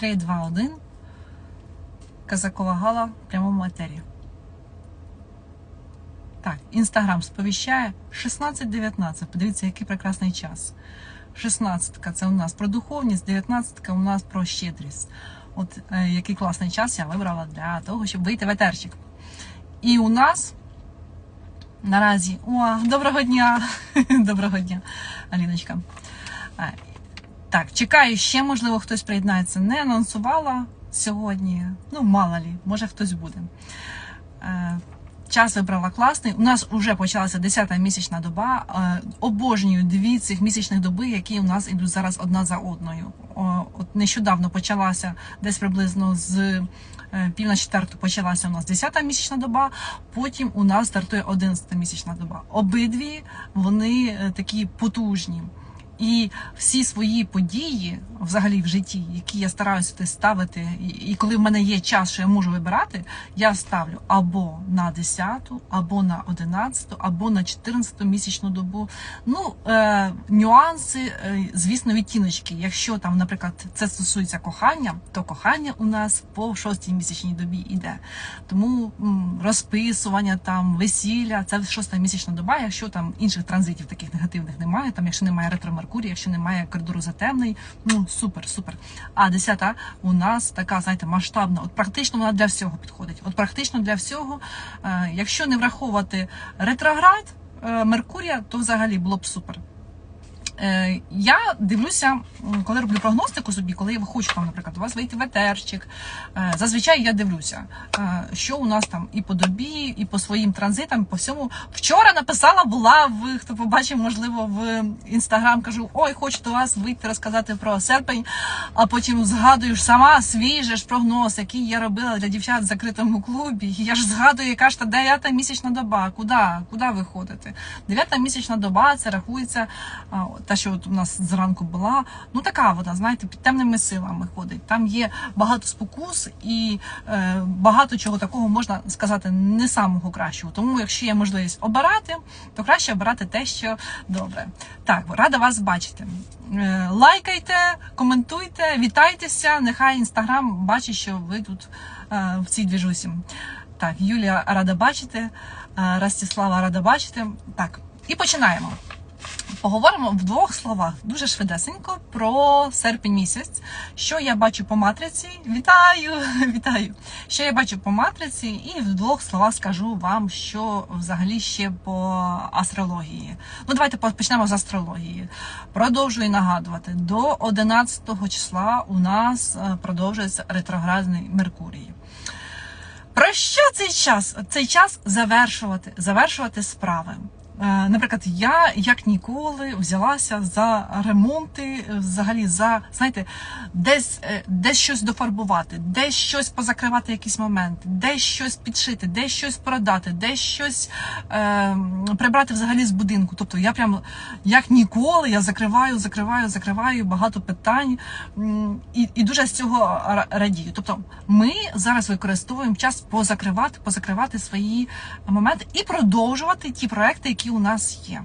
3, 2, 1. Казакова Гала в прямому етері. Так, інстаграм сповіщає 16-19. Подивіться, який прекрасний час. 16 це у нас про духовність, 19 у нас про щедрість. От е, який класний час я вибрала для того, щоб вийти в етерчик. І у нас наразі. О, доброго дня! доброго дня, Аліночка. Так, чекаю, ще, можливо, хтось приєднається. Не анонсувала сьогодні. Ну, мало лі, може хтось буде. Е, Час вибрала класний. У нас вже почалася 10-та місячна доба. Е, Обожнюю дві цих місячних доби, які у нас ідуть зараз одна за одною. От нещодавно почалася десь приблизно з е, пів на четверту почалася у нас 10-та місячна доба. Потім у нас стартує 11-та місячна доба. Обидві вони такі потужні. І всі свої події, взагалі в житті, які я стараюся ставити, і, коли в мене є час, що я можу вибирати, я ставлю або на 10, або на 11, або на 14 місячну добу. Ну, е, нюанси, е, звісно, відтіночки. Якщо там, наприклад, це стосується кохання, то кохання у нас по 6 місячній добі йде. Тому м, розписування, там весілля, це 6 місячна доба. Якщо там інших транзитів таких негативних немає, там якщо немає ретро Меркурій, якщо немає коридору затемний, ну супер, супер. А 10 у нас така, знаєте, масштабна. От практично вона для всього підходить. От практично для всього, е, якщо не враховувати ретроград е, Меркурія, то взагалі було б супер. Е, Я дивлюся, коли роблю прогностику собі, коли я хочу там, наприклад, у вас вийти в етерчик. е, Зазвичай я дивлюся, е, що у нас там і по добі, і по своїм транзитам, по всьому. Вчора написала, була в хто побачив, можливо, в інстаграм. Кажу, ой, хочу до вас вийти розказати про серпень. А потім згадую ж сама свій же ж прогноз, який я робила для дівчат в закритому клубі. Я ж згадую, яка ж та дев'ята місячна доба. Куди? Куди ви ходите? Дев'ята місячна доба це рахується. а, Та, що от у нас зранку була, ну така вона, знаєте, під темними силами ходить. Там є багато спокус і е, багато чого такого можна сказати не самого кращого. Тому, якщо є можливість обирати, то краще обирати те, що добре. Так, рада вас бачити. Е, лайкайте, коментуйте, вітайтеся. Нехай інстаграм бачить, що ви тут е, в цій двіжусі. Так, Юлія рада бачити, е, Ростислава рада бачити. Так, і починаємо. Поговоримо в двох словах дуже швидесенько про серпень місяць. Що я бачу по матриці? Вітаю! Вітаю! Що я бачу по матриці, і в двох словах скажу вам, що взагалі ще по астрології. Ну, давайте почнемо з астрології. Продовжую нагадувати: до 11 числа у нас е, продовжується ретроградний Меркурій. Про що цей час? Цей час завершувати, завершувати справи. Е, Наприклад, я як ніколи взялася за ремонти, е, взагалі за знаєте, десь, е, десь щось дофарбувати, десь щось позакривати, якісь моменти, десь щось підшити, десь щось продати, десь щось е, прибрати взагалі з будинку. Тобто я прям як ніколи я закриваю, закриваю, закриваю багато питань і, і дуже з цього радію. Тобто, ми зараз використовуємо час позакривати, позакривати свої моменти і продовжувати ті проекти, які у нас є.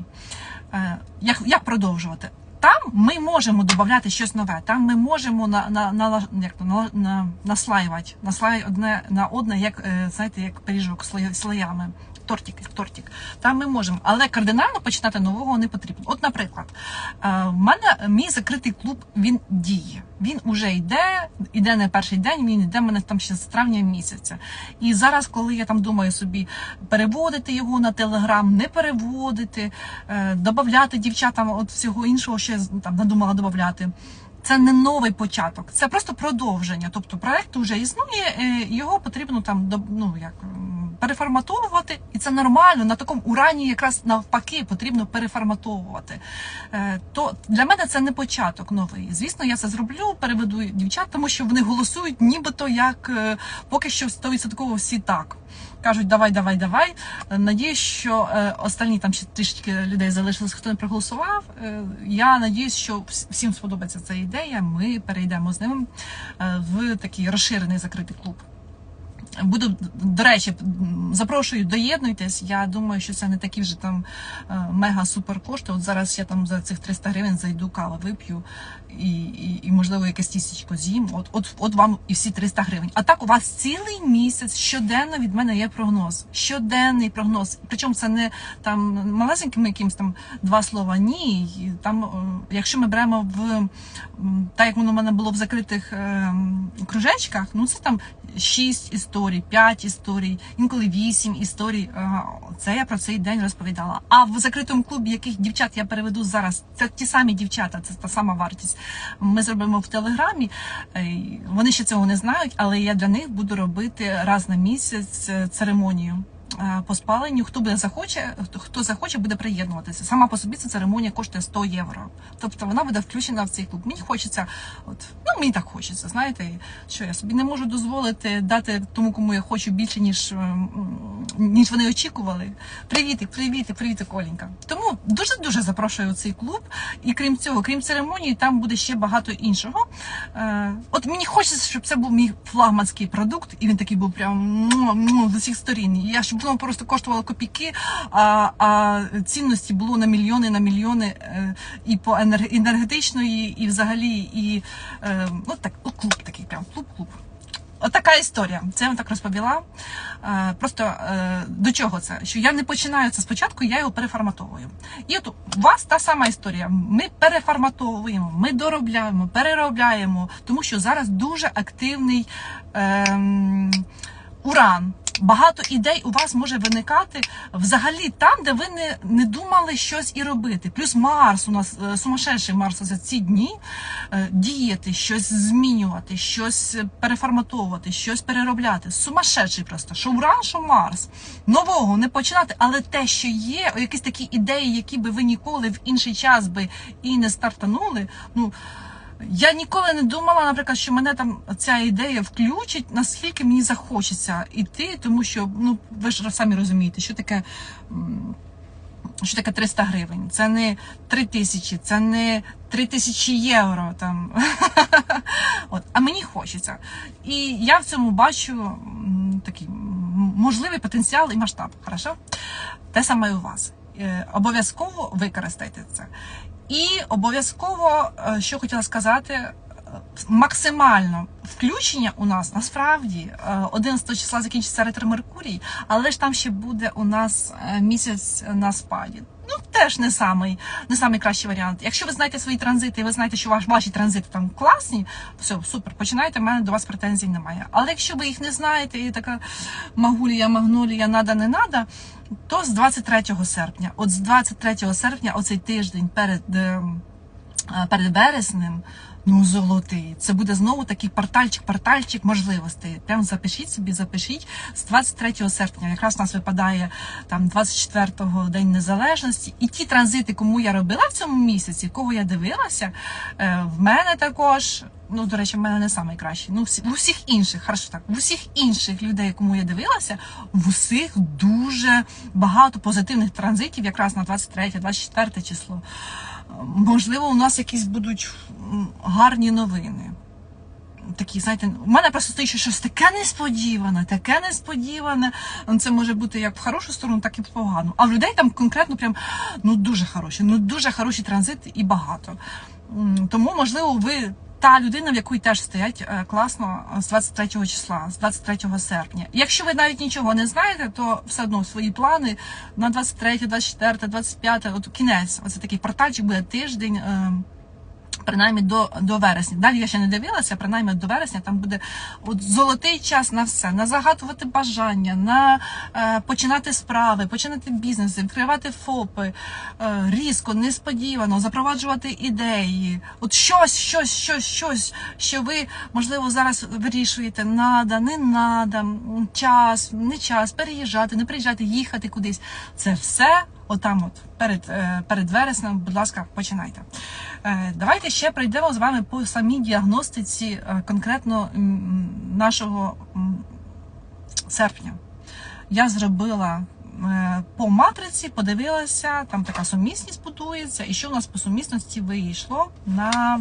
Е, Як, як продовжувати? Там ми можемо додати щось нове. Там ми можемо на, на, на, як на, на, наслаювати, наслаювати одне на одне, як е, знаєте, як пиріжок слоя- слоями. Тортик, тортик. Там ми можемо, але кардинально починати нового не потрібно. От, наприклад, е, в мене мій закритий клуб він діє. Він уже йде, іде не перший день, він йде в мене там ще з травня місяця. І зараз, коли я там думаю собі переводити його на телеграм, не переводити, е, додати дівчатам от всього іншого, я там надумала додати. Це не новий початок, це просто продовження. Тобто проект вже існує, е, його потрібно там ну, як, переформатовувати, і це нормально. На такому урані якраз навпаки потрібно переформатовувати. Е, То для мене це не початок новий. Звісно, я це зроблю, переведу дівчат, тому що вони голосують, нібито як е, поки що 100% всі так. Кажуть, давай, давай, давай. Е, Надіюсь, що е, останні там ще трішки людей залишилось, хто не проголосував. Е, Я надіюсь, що всім сподобається ця ідея. Ми перейдемо з ним е, в такий розширений закритий клуб. Буду, до речі, запрошую, доєднуйтесь. Я думаю, що це не такі вже там мега-супер кошти. От зараз я там за цих 300 гривень зайду каву вип'ю і, і, і можливо, якесь тістечко з'їм. От, от, от вам і всі 300 гривень. А так у вас цілий місяць щоденно від мене є прогноз. Щоденний прогноз. Причому це не там малесенькими якимось там два слова. Ні. Там, е, якщо ми беремо в так, як воно в мене було в закритих е, кружечках, ну це там 6 історій, 5 історій, інколи 8 історій. Е, Це я про цей день розповідала. А в закритому клубі, яких дівчат я переведу зараз, це ті самі дівчата, це та сама вартість. Ми зробимо в телеграмі. Е, Вони ще цього не знають, але я для них буду робити раз на місяць е, церемонію. Е, По спаленню, хто буде захоче, хто- захоче, буде приєднуватися. Сама по собі ця церемонія коштує 100 євро. Тобто вона буде включена в цей клуб. Мені хочеться, от ну мені так хочеться. Знаєте, що я собі не можу дозволити дати тому, кому я хочу більше, ніж ем, ніж вони очікували. Привітик, привітик, привітик, Оленька. Тому дуже дуже запрошую у цей клуб. І крім цього, крім церемонії, там буде ще багато іншого. Е, от мені хочеться, щоб це був мій флагманський продукт, і він такий був прям з усіх сторін. Я щоб воно просто коштувало копійки, а, а цінності було на мільйони, на мільйони е, і по енер- енергетичної, і взагалі, і е, ну так, от клуб такий, прям клуб-клуб. Отака історія. Це я вам так розповіла. Е, Просто до чого це? Що я не починаю це спочатку, я його переформатовую. І от у вас та сама історія. Ми переформатовуємо, ми доробляємо, переробляємо, тому що зараз дуже активний ем, уран. Багато ідей у вас може виникати взагалі там, де ви не, не думали щось і робити. Плюс Марс у нас е, сумасшедший Марс за ці дні е, діяти, щось змінювати, щось переформатовувати, щось переробляти. Сумасшедший просто. Що Уран, що Марс. Нового не починати, але те, що є, якісь такі ідеї, які би ви ніколи в інший час би і не стартанули. Ну я ніколи не думала, наприклад, що мене там ця ідея включить, наскільки мені захочеться іти, тому що ну ви ж самі розумієте, що таке. Що таке 300 гривень? Це не 3 тисячі, це не 3 тисячі євро. Там. От, а мені хочеться. І я в цьому бачу такий можливий потенціал і масштаб. Хорошо? Те саме і у вас. Е, Обов'язково використайте це. І обов'язково, е, що хотіла сказати, е, максимально включення у нас насправді е, 11 числа закінчиться ретро Меркурій, але ж там ще буде у нас е, місяць на спаді. Ну, теж не самий, не самий кращий варіант. Якщо ви знаєте свої транзити, і ви знаєте, що ваш, ваші транзити там класні, все, супер, починайте, в мене до вас претензій немає. Але якщо ви їх не знаєте, і така магулія, магнолія, нада, не нада, то з 23 серпня, от з 23 серпня, оцей тиждень перед, ем, е, перед березнем, ну золотий. Це буде знову такий портальчик, портальчик можливостей. Прям запишіть собі, запишіть з 23 серпня. Якраз у нас випадає там 24-го День Незалежності. І ті транзити, кому я робила в цьому місяці, кого я дивилася, е, в мене також. Ну, до речі, в мене не найкращий. Ну, всі, в усіх інших, хорошо так, в усіх інших людей, кому я дивилася, в усіх дуже багато позитивних транзитів, якраз на 23-24 число. Можливо, у нас якісь будуть гарні новини. Такі, знаєте, у мене просто стоїть що щось таке несподіване, таке несподіване. Це може бути як в хорошу сторону, так і в погану. А в людей там конкретно прям ну дуже хороші, ну дуже хороші транзити і багато. Тому, можливо, ви та людина, в якої теж стоять е, класно з 23 числа, з 23 серпня. Якщо ви навіть нічого не знаєте, то все одно свої плани на 23, 24, 25, от кінець, оце такий портальчик буде тиждень. Принаймні до, до вересня. Далі я ще не дивилася, принаймні до вересня там буде от золотий час на все, на загадувати бажання, на е, починати справи, починати бізнеси, відкривати ФОПи, е, різко, несподівано, запроваджувати ідеї. От щось, щось, щось, щось, що ви, можливо, зараз вирішуєте, надо, не надо, час, не час, переїжджати, не приїжджати, їхати кудись. Це все отам, от перед, е, перед вереснем, будь ласка, починайте. Е, Давайте ще пройдемо з вами по самій діагностиці е, конкретно нашого серпня. Я зробила по матриці, подивилася, там така сумісність будується, і що у нас по сумісності вийшло на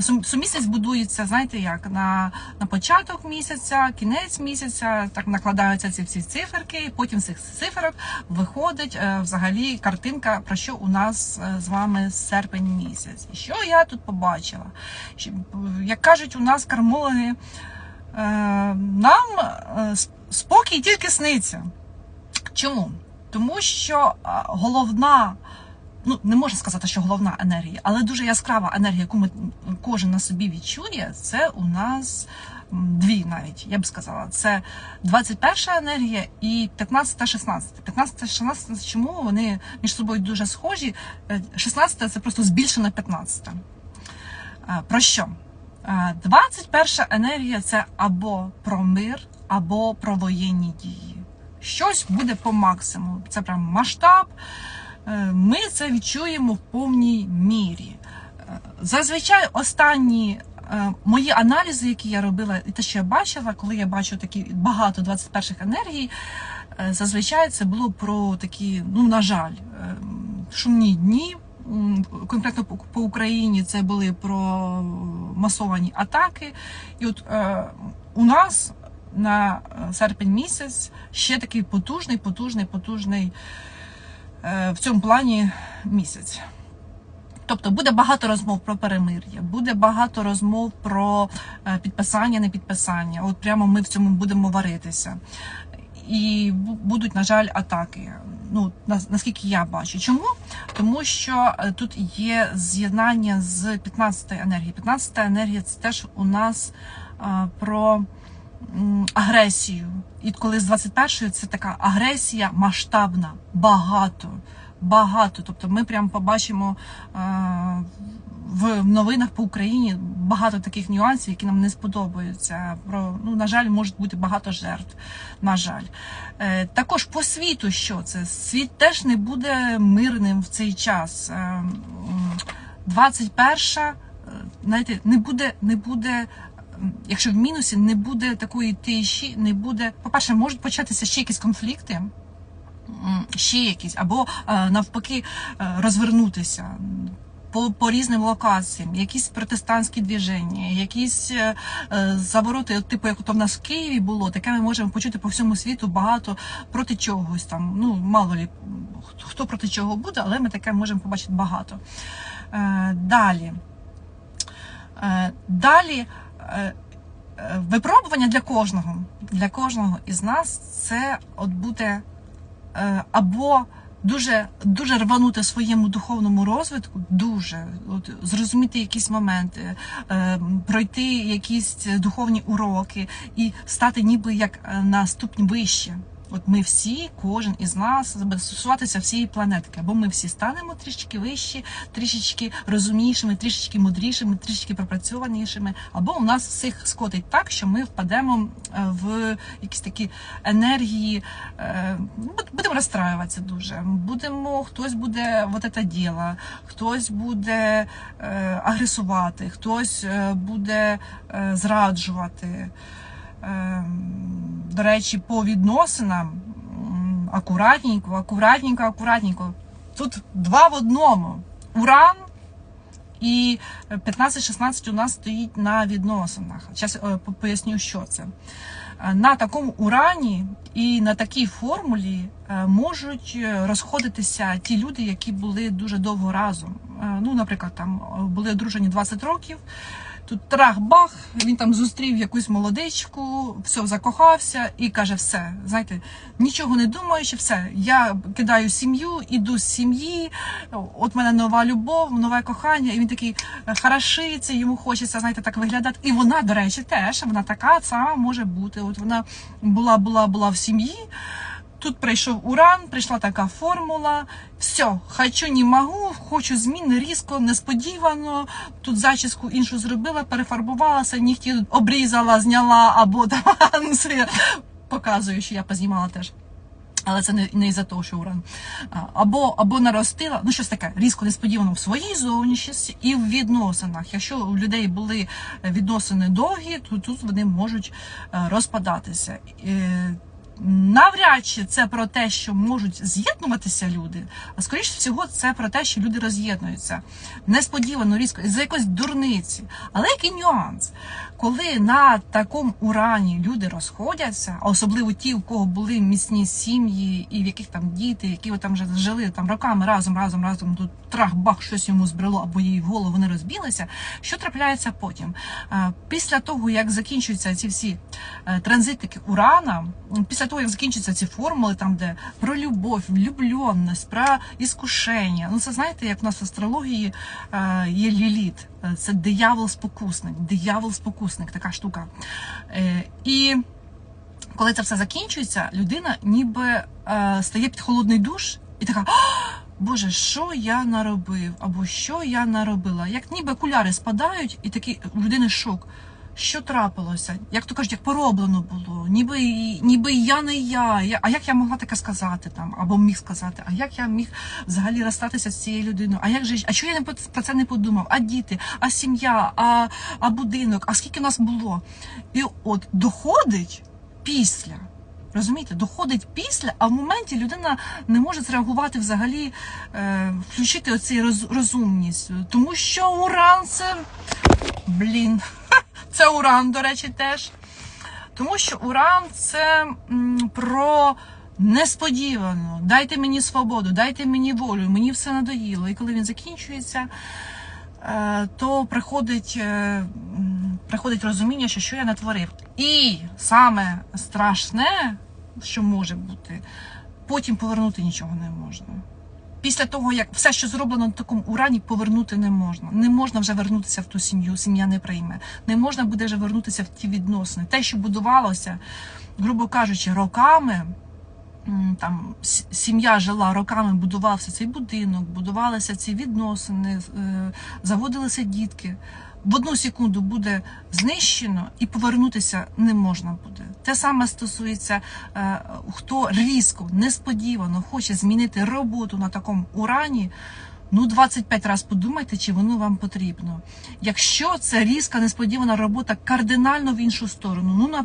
Сумісність будується, знаєте, як на, на початок місяця, кінець місяця, так накладаються ці всі циферки. і Потім з цих циферок виходить е, взагалі картинка, про що у нас е, з вами серпень місяць. І що я тут побачила? Е, Як кажуть, у нас кармологи, е, нам е, спокій тільки сниться. Чому? Тому що е, головна ну не можна сказати, що головна енергія, але дуже яскрава енергія, яку ми кожен на собі відчує, це у нас дві навіть, я б сказала. Це 21 енергія і 15 16 15 16 чому вони між собою дуже схожі? Е, 16 це просто збільшена 15. Е, Про що? Е, 21 енергія це або про мир, або про воєнні дії. Щось буде по максимуму. Це прям масштаб. Е, Ми це відчуємо в повній мірі. Е, Зазвичай останні е, мої аналізи, які я робила, і те, що я бачила, коли я бачу такі багато 21-х енергій, зазвичай це було про такі, ну на жаль, шумні дні. Конкретно по- Україні це були про масовані атаки. І от у нас на серпень місяць ще такий потужний, потужний, потужний в цьому плані місяць. Тобто буде багато розмов про перемир'я, буде багато розмов про е, підписання, не підписання. От прямо ми в цьому будемо варитися. І будуть, на жаль, атаки. Ну, нас- наскільки я бачу. Чому? Тому що е, тут є з'єднання з 15 енергії. 15 енергія це теж у нас е, про агресію. І коли з 21-ї це така агресія масштабна, багато, багато. Тобто ми прямо побачимо е, в новинах по Україні багато таких нюансів, які нам не сподобаються. Про ну на жаль, може бути багато жертв. На жаль, е, також по світу, що це світ теж не буде мирним в цей час. Е, м, 21 е, знаєте, не буде, не буде. Якщо в мінусі не буде такої тиші, не буде. По-перше, можуть початися ще якісь конфлікти, ще якісь, або е, навпаки е, розвернутися по, по різним локаціям, якісь протестантські движення, якісь е, е, завороти, типу, як то в нас в Києві було, таке ми можемо почути по всьому світу багато проти чогось там. Ну, мало лі, хто- хто проти чого буде, але ми таке можемо побачити багато. Е, далі. Е, далі. Е, е, Випробування для кожного, для кожного із нас це от буде або дуже, дуже рванути своєму духовному розвитку, дуже от, зрозуміти якісь моменти, е, пройти якісь духовні уроки і стати ніби як на ступінь вище. От ми всі, кожен із нас, буде стосуватися всієї планетки, або ми всі станемо трішечки вищі, трішечки розумнішими, трішечки мудрішими, трішечки пропрацьованішими, або у нас всіх скотить так, що ми впадемо е, в якісь такі енергії, е, будемо розстраюватися дуже. Будемо, хтось буде вот це діло, хтось буде е, агресувати, хтось буде зраджувати. Ем, До речі, по відносинам акуратненько, акуратненько, акуратненько. Тут два в одному. Уран і 15-16 у нас стоїть на відносинах. Зараз поясню, що це. Е, На такому урані і на такій формулі е, можуть е, розходитися ті люди, які були дуже довго разом. Е, Ну, наприклад, там е, були одружені 20 років. Тут трах-бах, він там зустрів якусь молодичку, все закохався і каже: все, знаєте, нічого не думаючи, все, я кидаю сім'ю, іду з сім'ї, от мене нова любов, нове кохання, і він такий хорошиться, йому хочеться, знаєте, так виглядати. І вона, до речі, теж вона така сама може бути. От вона була, була, була в сім'ї. Тут прийшов уран, прийшла така формула. Все, хочу, не можу, хочу зміни різко, несподівано. Тут зачіску іншу зробила, перефарбувалася, нігті обрізала, зняла або ну, показую, що я познімала теж. Але це не, не із-за того, що уран. Або, або наростила, ну щось таке різко несподівано в своїй зовнішності і в відносинах. Якщо у людей були е, відносини довгі, то тут вони можуть е, розпадатися. Навряд чи це про те, що можуть з'єднуватися люди, а скоріш всього, це про те, що люди роз'єднуються несподівано, різко, за якоїсь дурниці. Але який нюанс? Коли на такому урані люди розходяться, а особливо ті, у кого були міцні сім'ї, і в яких там діти, які там вже жили там роками разом, разом, разом, тут трах-бах, щось йому збрело або їй в голову вони розбілися. Що трапляється потім? Е, Після того, як закінчуються ці всі е, транзитики урана, після того, як закінчуються ці формули, там де про любов, влюбленість, про іскушення. Ну, це знаєте, як в нас в астрології е, є ліліт. Це диявол-спокусник, диявол-спокусник, така штука. Е, І коли це все закінчується, людина ніби е, стає під холодний душ і така. Боже, що я наробив? Або що я наробила? Як ніби окуляри спадають, і такий у людини шок. Що трапилося? Як то кажуть, як пороблено було? Ніби, ніби я не я. А як я могла таке сказати там? Або міг сказати? А як я міг взагалі розстатися з цією людиною? А як же а чого я не про це не подумав? А діти, а сім'я, а, а будинок, а скільки нас було? І от доходить після. Розумієте, доходить після, а в моменті людина не може зреагувати взагалі, е, включити оцей роз, розумність. Тому що уран це. Блін, це уран, до речі, теж. Тому що уран це про несподівано. Дайте мені свободу, дайте мені волю, мені все надоїло. І коли він закінчується, е, то приходить, е, приходить розуміння, що що я натворив. І саме страшне, що може бути, потім повернути нічого не можна. Після того, як все, що зроблено на такому урані, повернути не можна. Не можна вже вернутися в ту сім'ю, сім'я не прийме. Не можна буде вже вернутися в ті відносини. Те, що будувалося, грубо кажучи, роками. Там сім'я жила роками, будувався цей будинок, будувалися ці відносини, е, заводилися дітки. В одну секунду буде знищено і повернутися не можна буде. Те саме стосується, е, хто різко, несподівано хоче змінити роботу на такому урані. Ну, 25 разів подумайте, чи воно вам потрібно. Якщо це різка, несподівана робота кардинально в іншу сторону, ну на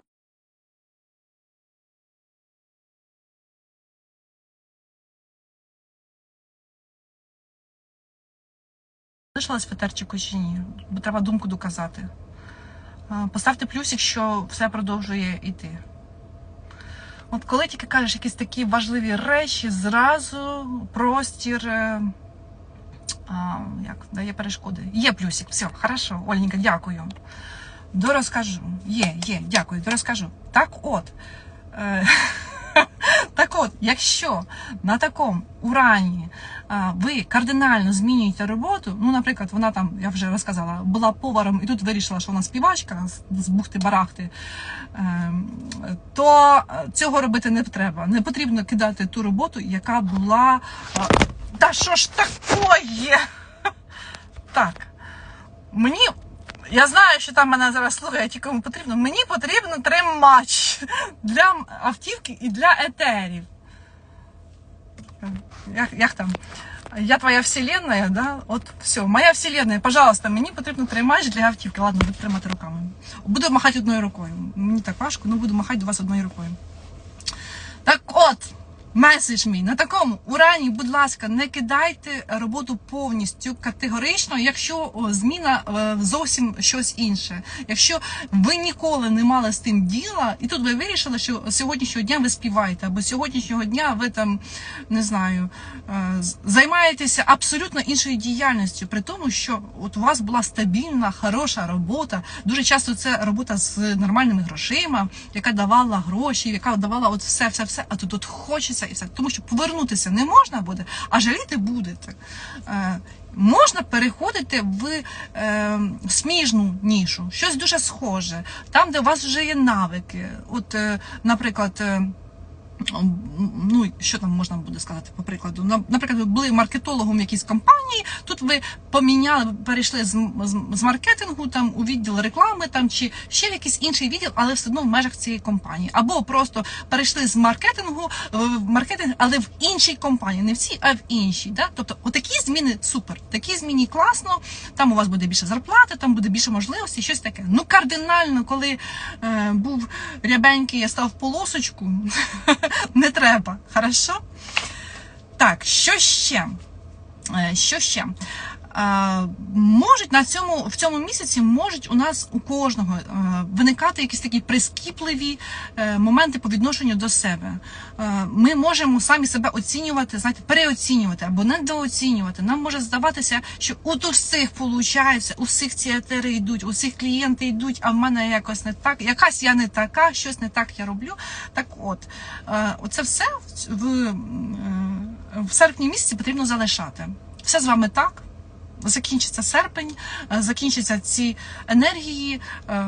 залишилась в етерчику чи ні, бо треба думку доказати. Поставте плюсик, що все продовжує йти. От коли тільки кажеш якісь такі важливі речі, зразу простір е, а, як, дає перешкоди. Є плюсик, все, хорошо, Оленька, дякую. Дорозкажу. Є, є, дякую, дорозкажу. Так от. Е, так от, якщо на такому урані ви кардинально змінюєте роботу, ну, наприклад, вона там, я вже розказала, була поваром і тут вирішила, що вона співачка з- бухти-барахти, ем, то е, цього робити не треба. Не потрібно кидати ту роботу, яка була. Та що ж такое? Так. Мені. Я знаю, що там мене зараз слухають і кому потрібно. Мені потрібно тримач для автівки і для етерів. Як, як там? Я твоя вселенная, да? От все, моя вселенная, пожалуйста, мені потрібно тримач для автівки. Ладно, буду тримати руками. Буду махати одною рукою. Мені так важко, але буду махати до вас одною рукою. Так от, меседж мій на такому урані, будь ласка, не кидайте роботу повністю категорично, якщо зміна е, зовсім щось інше. Якщо ви ніколи не мали з тим діла, і тут ви вирішили, що сьогоднішнього дня ви співаєте, або сьогоднішнього дня ви там не знаю, е, займаєтеся абсолютно іншою діяльністю, при тому, що от у вас була стабільна, хороша робота. Дуже часто це робота з нормальними грошима, яка давала гроші, яка давала от все, все, все. А тут от хочеться і все. Тому що повернутися не можна буде, а жаліти будете. Е, Можна переходити в е, сміжну нішу, щось дуже схоже, там, де у вас вже є навики. От, е, наприклад. Ну, що там можна буде сказати, по прикладу. На- Наприклад, ви були маркетологом якійсь компанії, тут ви поміняли, перейшли з, з, маркетингу там, у відділ реклами там, чи ще в якийсь інший відділ, але все одно в межах цієї компанії. Або просто перейшли з маркетингу в маркетинг, але в іншій компанії, не в цій, а в іншій. Да? Тобто, отакі зміни супер, такі зміни класно, там у вас буде більше зарплати, там буде більше можливостей, щось таке. Ну, кардинально, коли е, був рябенький, я став в полосочку, не треба. Хорошо? Так, що ще? Е, Що ще? Е, Можуть на цьому в цьому місяці можуть у нас у кожного е, виникати якісь такі прискіпливі е, моменти по відношенню до себе. Ми можемо самі себе оцінювати, знаєте, переоцінювати або недооцінювати. Нам може здаватися, що от у виходить, у всіх йдуть, у всіх клієнти йдуть, а в мене якось не так, якась я не така, щось не так я роблю. Так от, е, оце все в, в серпні місяці потрібно залишати. Все з вами так. Закінчиться серпень, е, закінчаться ці енергії. е,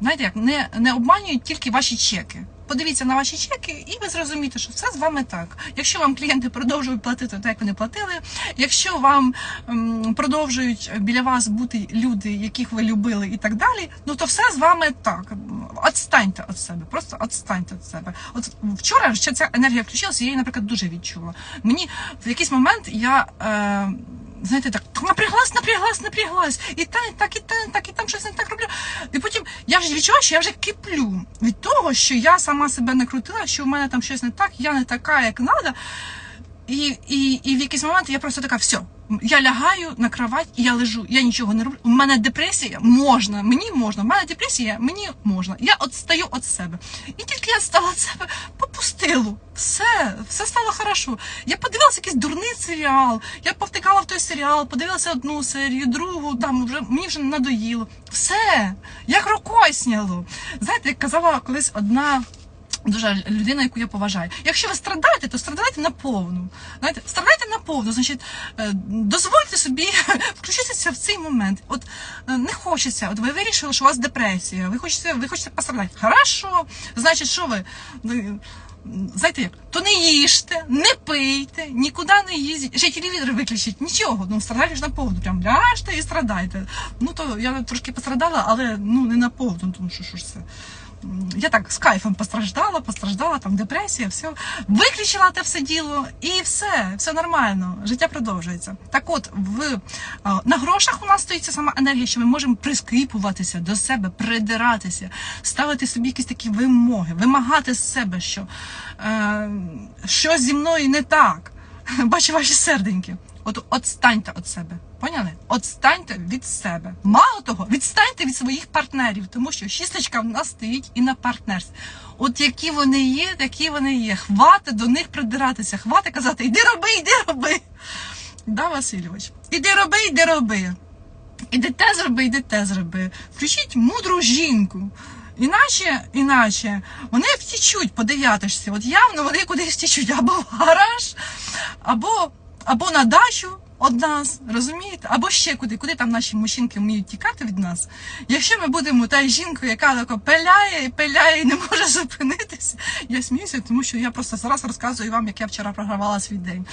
Знаєте, як не, не обманюють тільки ваші чеки. Подивіться на ваші чеки, і ви зрозумієте, що все з вами так. Якщо вам клієнти продовжують платити так, як вони платили, якщо вам ем, продовжують біля вас бути люди, яких ви любили, і так далі, ну то все з вами так. Отстаньте від себе, просто отстаньте від себе. От вчора ще ця енергія включилася, я її, наприклад, дуже відчула. Мені в якийсь момент я. Е, знаєте, так напряглась, напряглась, напряглась. І та, і так, і та, і так, і там щось не так роблю. І потім я ж відчуваю, що я вже киплю від того, що я сама себе не крутила, що в мене там щось не так, я не така, як треба. І, і, і в якийсь момент я просто така, все, я лягаю на кровать, я лежу, я нічого не роблю. У мене депресія можна, мені можна. У мене депресія, мені можна. Я отстаю від себе. І тільки я стала від себе попустилу. Все, все стало хорошо. Я подивилася якийсь дурний серіал. Я повтикала в той серіал, подивилася одну серію, другу, там вже мені вже надоїло. Все, як рукою сняло. Знаєте, як казала колись одна. Дуже людина, яку я поважаю. Якщо ви страдаєте, то страдайте наповну. Знаєте, страдайте наповну, значить, е, дозвольте собі включитися в цей момент. От е, не хочеться, от ви вирішили, що у вас депресія, ви хочете, ви хочете пострадати. Хорошо, значить, що ви? Знаєте як, то не їжте, не пийте, нікуди не їздіть, ще телевізор виключіть, нічого. Ну страдайте ж наповну, прям ляжте і страдайте. Ну то я трошки пострадала, але ну не наповну, тому що що ж це. Я так з кайфом постраждала, постраждала, там депресія, все. Виключила те все діло і все, все нормально, життя продовжується. Так от, в, на грошах у нас стоїть ця сама енергія, що ми можемо прискріпуватися до себе, придиратися, ставити собі якісь такі вимоги, вимагати з себе, що е, щось зі мною не так. Бачу ваші серденьки. От отстаньте від себе. Поняли? Отстаньте від себе. Мало того, відстаньте від своїх партнерів, тому що шісточка в нас стоїть і на партнерстві. От які вони є, такі вони є. Хвати до них придиратися, хвати казати, іди роби, іди роби. Да, Васильович? Іди роби, іди роби. Іди те зроби, іди те зроби. Включіть мудру жінку. Іначе, іначе, вони втічуть по. От явно вони кудись втічуть або в гараж, або, або на дачу від нас, розумієте? Або ще куди, куди там наші мужчинки вміють тікати від нас. Якщо ми будемо та жінкою, яка тако пиляє і пиляє і не може зупинитися, я сміюся, тому що я просто зараз розказую вам, як я вчора програвала свій день.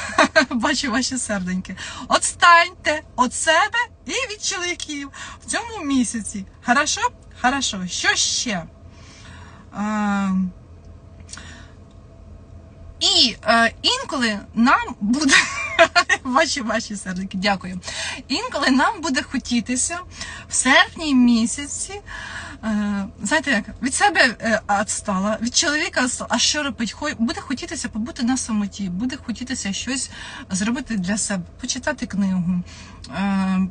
Бачу ваші серденьки. Отстаньте від себе і від чоловіків в цьому місяці. Хорошо? Хорошо. Що ще? А, і е, інколи нам буде ваші ваші сердики, дякую. Інколи нам буде хотітися в серпні місяці. Е, знаєте як, від себе е, відстала, від чоловіка. А що робить? Буде хотітися побути на самоті, буде хотітися щось зробити для себе, почитати книгу, е, е,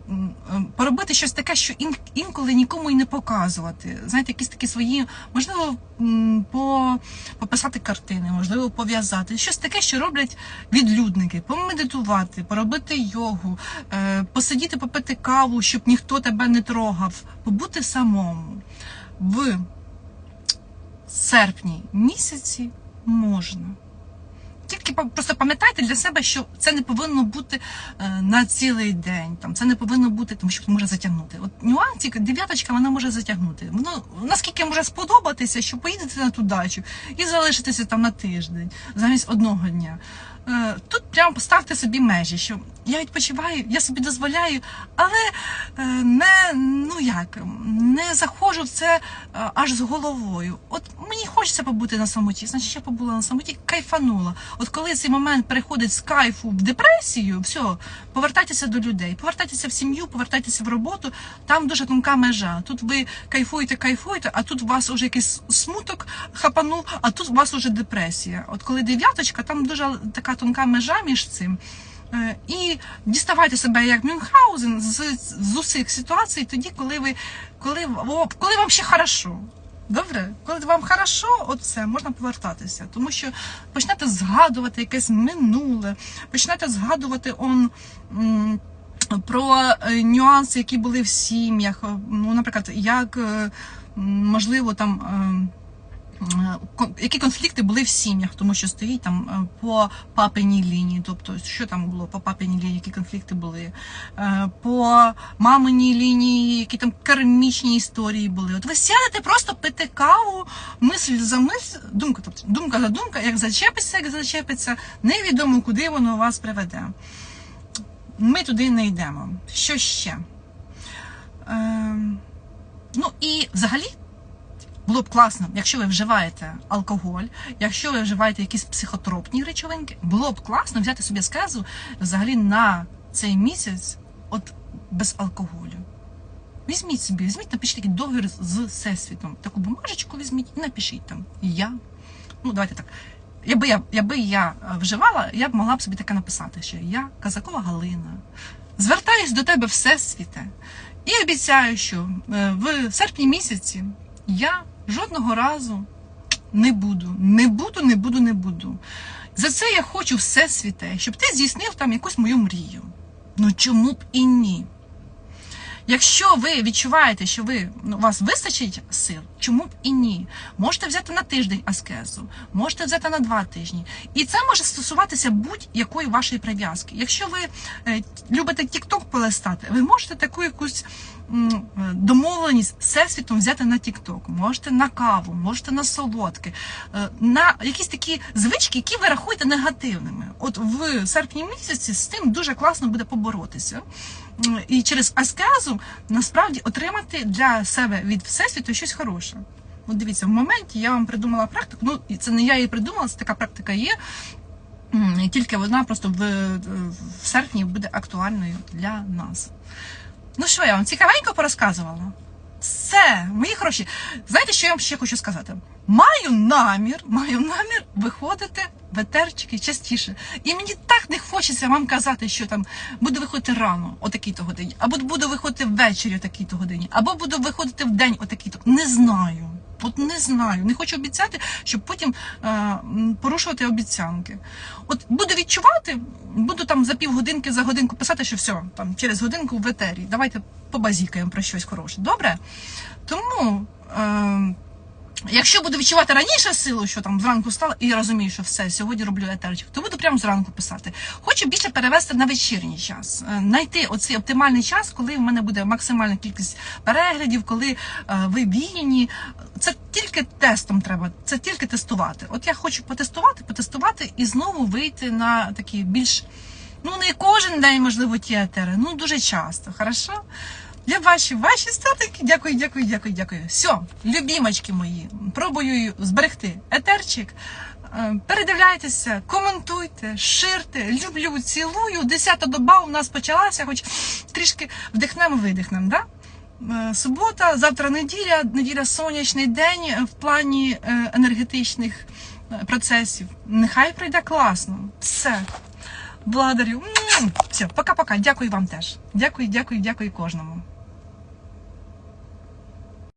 поробити щось таке, що інколи нікому і не показувати. Знаєте, якісь такі свої, можливо, по, пописати картини, можливо, пов'язати. Щось таке, що роблять відлюдники, помедитувати, поробити йогу, е, посидіти, попити каву, щоб ніхто тебе не трогав, побути самому. В серпні місяці можна. Тільки просто пам'ятайте для себе, що це не повинно бути е, на цілий день. Там це не повинно бути, тому що може затягнути. От нюансик, дев'яточка вона може затягнути. Воно наскільки може сподобатися, що поїдете на ту дачу і залишитеся там на тиждень замість одного дня. Е, Тут прямо ставте собі межі, що я відпочиваю, я собі дозволяю, але е, не ну як не заходжу в це аж з головою. От мені хочеться побути на самоті, значить я побула на самоті, кайфанула. От коли цей момент переходить з кайфу в депресію, все, повертайтеся до людей, повертайтеся в сім'ю, повертайтеся в роботу. Там дуже тонка межа. Тут ви кайфуєте, кайфуєте, а тут у вас вже якийсь смуток хапанув, а тут у вас вже депресія. От коли дев'яточка, там дуже така тонка межа між цим. Е, І діставайте себе як Мюнхгаузен з, з усіх ситуацій, тоді, коли ви коли, о, коли вам ще хорошо. Добре, коли вам хорошо, от все, можна повертатися. Тому що почнете згадувати якесь минуле, почнете згадувати он. Про е, нюанси, які були в сім'ях, ну, наприклад, як е, можливо там е, е, які конфлікти були в сім'ях, тому що стоїть там е, по папиній лінії, тобто що там було по папиній лінії, які конфлікти були, Е, по маминій лінії, які там кармічні історії були. От ви сядете, просто пити каву, мисль за мисль, думка, тобто думка за думка, як зачепиться, як зачепиться, невідомо куди воно вас приведе. Ми туди не йдемо. Що ще? Е, ну і взагалі було б класно, якщо ви вживаєте алкоголь, якщо ви вживаєте якісь психотропні речовинки, було б класно взяти собі сказу взагалі на цей місяць от без алкоголю. Візьміть собі, візьміть, напишіть такий договір з всесвітом. Таку бумажечку візьміть і напишіть там. Я. Ну, давайте так. Якби я, якби я е, вживала, я б могла б собі таке написати, що я Казакова Галина. Звертаюсь до тебе, Всесвіте, і обіцяю, що е, в серпні місяці я жодного разу не буду, не буду, не буду, не буду. За це я хочу Всесвіте, щоб ти здійснив там якусь мою мрію. Ну чому б і ні? Якщо ви відчуваєте, що ви ну, вас вистачить сил, чому б і ні? Можете взяти на тиждень аскезу, можете взяти на два тижні. І це може стосуватися будь-якої вашої прив'язки. Якщо ви е, любите TikTok полистати, ви можете таку якусь домовленість з всесвітом взяти на TikTok, можете на каву, можете на солодке, е, на якісь такі звички, які ви рахуєте негативними. От в серпні місяці з тим дуже класно буде поборотися. І через аскезу насправді отримати для себе від всесвіту щось хороше. От дивіться, в моменті я вам придумала практику. Ну і це не я її придумала, це така практика є. Тільки вона просто в, в серпні буде актуальною для нас. Ну що, я вам цікавенько порозказувала? Все, мої хороші. Знаєте, що я вам ще хочу сказати? Маю намір, маю намір виходити в етерчики частіше. І мені так не хочеться вам казати, що там буду виходити рано, о такій-то годині, або буду виходити ввечері о такій-то годині, або буду виходити в день о такій-то. Не знаю. От не знаю. Не хочу обіцяти, щоб потім е, порушувати обіцянки. От буду відчувати, буду там за півгодинки, за годинку писати, що все, там через годинку в етері. Давайте побазікаємо про щось хороше. Добре? Тому. Е, Якщо буду відчувати раніше силу, що там зранку стала, і я розумію, що все, сьогодні роблю етерчик, то буду прямо зранку писати. Хочу більше перевести на вечірній час, Е, знайти оцей оптимальний час, коли в мене буде максимальна кількість переглядів, коли е, ви вільні. Це тільки тестом треба, це тільки тестувати. От я хочу потестувати, потестувати і знову вийти на такі більш, ну не кожен день, можливо, ті етери, ну дуже часто. Хорошо? Я бачу ваші статики. Дякую, дякую, дякую, дякую. Все, любімочки мої, пробую зберегти етерчик. Е, Передивляйтеся, коментуйте, ширте, люблю, цілую. Десята доба у нас почалася, хоч трішки вдихнемо, видихнемо. Да? Е, Субота, завтра неділя, неділя сонячний день е, в плані е, енергетичних процесів. Нехай пройде класно. Все. Благодарю. Все, пока-пока. Дякую вам теж. Дякую, дякую, дякую кожному.